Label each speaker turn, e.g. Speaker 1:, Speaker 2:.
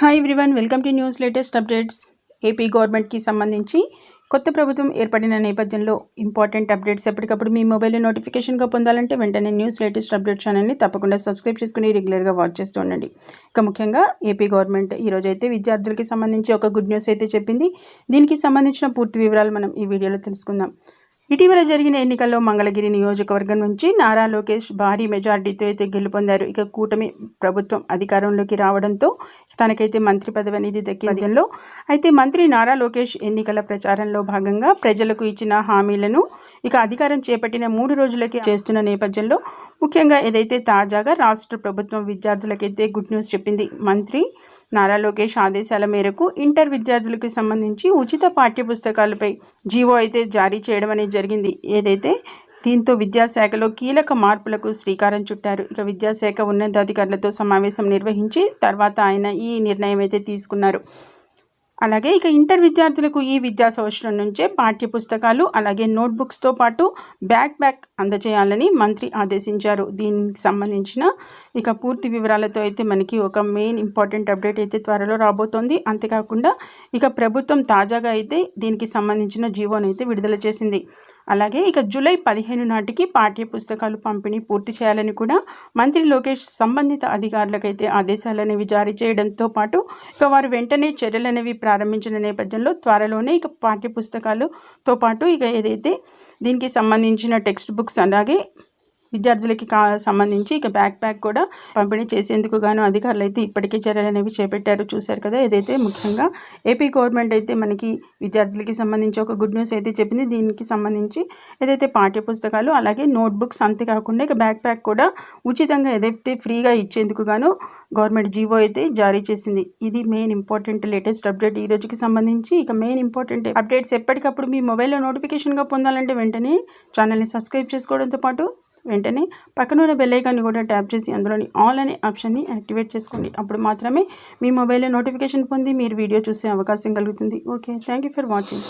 Speaker 1: Hi everyone welcome to news latest updates AP గవర్నమెంట్కి సంబంధించి కొత్త ప్రభుత్వం ఏర్పడిన నేపథ్యంలో ఇంపార్టెంట్ అప్డేట్స్ ఎప్పటికప్పుడు మీ మొబైల్ నోటిఫికేషన్గా పొందాలంటే వెంటనే న్యూస్ లేటెస్ట్ అప్డేట్ ఛానల్ని తప్పకుండా సబ్స్క్రైబ్ చేసుకుని రెగ్యులర్గా వాచ్ చేస్తూ ఉండండి. ఇక ముఖ్యంగా ఏపీ గవర్నమెంట్ ఈరోజు అయితే విద్యార్థులకి సంబంధించి ఒక గుడ్ న్యూస్ అయితే చెప్పింది. దీనికి సంబంధించిన పూర్తి వివరాలు మనం ఈ వీడియోలో తెలుసుకుందాం. ఇటీవల జరిగిన ఎన్నికల్లో మంగళగిరి నియోజకవర్గం నుంచి నారా లోకేష్ భారీ మెజార్టీతో అయితే గెలుపొందారు. ఇక కూటమి ప్రభుత్వం అధికారంలోకి రావడంతో తనకైతే మంత్రి పదవి అనేది దక్కిందంలో. అయితే మంత్రి నారా లోకేష్ ఎన్నికల ప్రచారంలో భాగంగా ప్రజలకు ఇచ్చిన హామీలను ఇక అధికారం చేపట్టిన మూడు రోజులకి చేస్తున్న నేపథ్యంలో ముఖ్యంగా ఏదైతే తాజాగా రాష్ట్ర ప్రభుత్వం విద్యార్థులకైతే గుడ్ న్యూస్ చెప్పింది మంత్రి నారా లోకేష్ ఆదేశాల మేరకు ఇంటర్ విద్యార్థులకు సంబంధించి ఉచిత పాఠ్యపుస్తకాలపై జీవో అయితే జారీ చేయడం అనేది జరిగింది. ఏదైతే దీంతో విద్యాశాఖలో కీలక మార్పులకు శ్రీకారం చుట్టారు. ఇక విద్యాశాఖ ఉన్నతాధికారులతో సమావేశం నిర్వహించి తర్వాత ఆయన ఈ నిర్ణయం అయితే తీసుకున్నారు. అలాగే ఇక ఇంటర్ విద్యార్థులకు ఈ విద్యా సంవత్సరం నుంచే పాఠ్య పుస్తకాలు అలాగే నోట్బుక్స్తో పాటు బ్యాక్ బ్యాక్ అందజేయాలని మంత్రి ఆదేశించారు. దీనికి సంబంధించిన ఇక పూర్తి వివరాలతో అయితే మనకి ఒక మెయిన్ ఇంపార్టెంట్ అప్డేట్ అయితే త్వరలో రాబోతోంది. అంతేకాకుండా ఇక ప్రభుత్వం తాజాగా అయితే దీనికి సంబంధించిన జీవోనైతే విడుదల చేసింది. అలాగే ఇక జూలై పదిహేను నాటికి పాఠ్య పుస్తకాలు పంపిణీ పూర్తి చేయాలని కూడా మంత్రి లోకేష్ సంబంధిత అధికారులకైతే ఆదేశాలు అనేవి జారీ చేయడంతో పాటు ఇక వారు వెంటనే చర్యలు అనేవి ప్రారంభించిన నేపథ్యంలో త్వరలోనే ఇక పాఠ్య పుస్తకాలతో పాటు ఇక ఏదైతే దీనికి సంబంధించిన టెక్స్ట్ బుక్స్ అలాగే విద్యార్థులకి కా సంబంధించి ఇక బ్యాక్ ప్యాక్ కూడా పంపిణీ చేసేందుకు గాను అధికారులు అయితే ఇప్పటికే చర్యలు అనేవి చేపట్టారు. చూశారు కదా ఏదైతే ముఖ్యంగా ఏపీ గవర్నమెంట్ అయితే మనకి విద్యార్థులకి సంబంధించి ఒక గుడ్ న్యూస్ అయితే చెప్పింది. దీనికి సంబంధించి ఏదైతే పాఠ్య పుస్తకాలు అలాగే నోట్బుక్స్ అంతేకాకుండా ఇక బ్యాక్ ప్యాక్ కూడా ఉచితంగా ఏదైతే ఫ్రీగా ఇచ్చేందుకు గాను గవర్నమెంట్ జీవో అయితే జారీ చేసింది. ఇది మెయిన్ ఇంపార్టెంట్ లేటెస్ట్ అప్డేట్ ఈ రోజుకి సంబంధించి ఇక మెయిన్ ఇంపార్టెంట్ అప్డేట్స్ ఎప్పటికప్పుడు మీ మొబైల్లో నోటిఫికేషన్గా పొందాలంటే వెంటనే ఛానల్ని సబ్స్క్రైబ్ చేసుకోవడంతో పాటు వెంటనే పక్కన ఉన్న బెల్లైకాన్ని కూడా ట్యాప్ చేసి అందులోని ఆల్ అనే ఆప్షన్ని యాక్టివేట్ చేసుకోండి. అప్పుడు మాత్రమే మీ మొబైల్లో నోటిఫికేషన్ పొంది మీరు వీడియో చూసే అవకాశం కలుగుతుంది. Okay thank you for watching